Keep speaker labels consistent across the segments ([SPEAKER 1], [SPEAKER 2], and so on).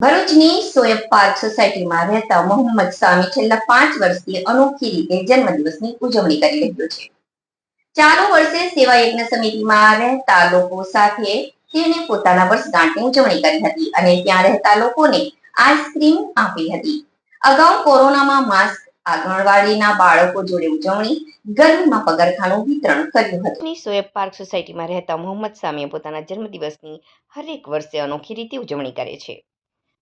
[SPEAKER 1] ભરૂચની સોયબ પાર્ક સોસાયટીમાં રહેતા મોહમ્મદ સામી છેલ્લા પાંચ વર્ષથી અનોખી રીતે જન્મદિવસની ઉજવણી કરી રહ્યો છે. ચાલુ વર્ષે સેવા યજ્ઞ સમિતિમાં રહેતા લોકો સાથે તેને પોતાના વર્ષગાંઠની ઉજવણી કરી હતી અને ત્યાં રહેતા લોકોને આઈસ્ક્રીમ આપી હતી. અગાઉ કોરોનામાં માસ્ક, આંગણવાડીના બાળકો જોડે ઉજવણી, ગરમીમાં પગરખાનું વિતરણ કર્યું હતું. ની સોયબ પાર્ક સોસાયટીમાં રહેતા મોહમ્મદ સામીએ પોતાના જન્મદિવસની હરેક વર્ષે અનોખી રીતે ઉજવણી કરે છે.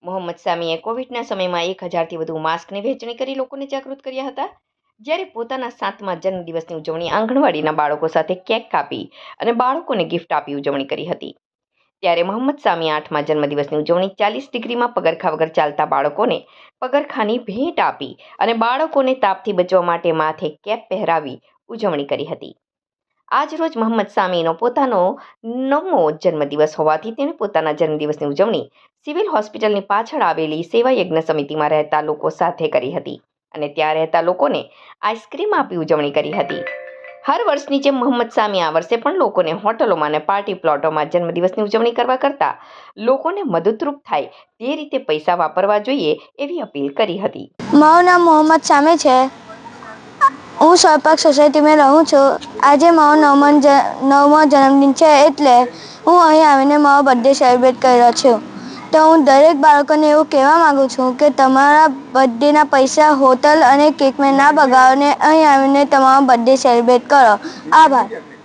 [SPEAKER 1] મોહમ્મદ સામીએ કોવિડના સમયમાં એક હજારથી વધુ માસ્કની વહેંચણી કરી લોકોને જાગૃત કર્યા હતા. જ્યારે પોતાના સાતમા જન્મદિવસની ઉજવણી આંગણવાડીના બાળકો સાથે કેક કાપી અને બાળકોને ગિફ્ટ આપી ઉજવણી કરી હતી. ત્યારે મોહમ્મદ સામી આઠમા જન્મદિવસની ઉજવણી ચાલીસ ડિગ્રીમાં પગરખા વગર ચાલતા બાળકોને પગરખાની ભેટ આપી અને બાળકોને તાપથી બચવા માટે માથે કેપ પહેરાવી ઉજવણી કરી હતી. આજરોજ મોહમ્મદ સામીનો પોતાનો નવમો જન્મદિવસ હોવાથી તેણે પોતાના જન્મદિવસની ઉજવણી સિવિલ હોસ્પિટલની પાછળ આવેલી સેવા યજ્ઞ સમિતિમાં રહેતા લોકો સાથે કરી હતી અને ત્યાં રહેતા લોકોને આઈસ્ક્રીમ આપી ઉજવણી કરી હતી. હર વર્ષની જેમ મોહમ્મદ સામી આ વર્ષે પણ લોકોને હોટલોમાં અને પાર્ટી પ્લોટોમાં જન્મદિવસની ઉજવણી કરવા કરતાં લોકોને મદદરૂપ થાય તે રીતે પૈસા વાપરવા જોઈએ એવી અપીલ કરી હતી.
[SPEAKER 2] મારું નામ મોહમ્મદ સામે છે. હું સ્વયંપાક સોસાયટીમાં રહું છું. આજે મારો નવમો નવમો જન્મદિન છે એટલે હું અહીં આવીને મારો બર્થડે સેલિબ્રેટ કર્યો છું. તો હું દરેક બાળકોને એવું કહેવા માગું છું કે તમારા બર્થડેના પૈસા હોટલ અને કેકમાં ના બગાડો અહીં આવીને તમારો બર્થડે સેલિબ્રેટ કરો. આભાર.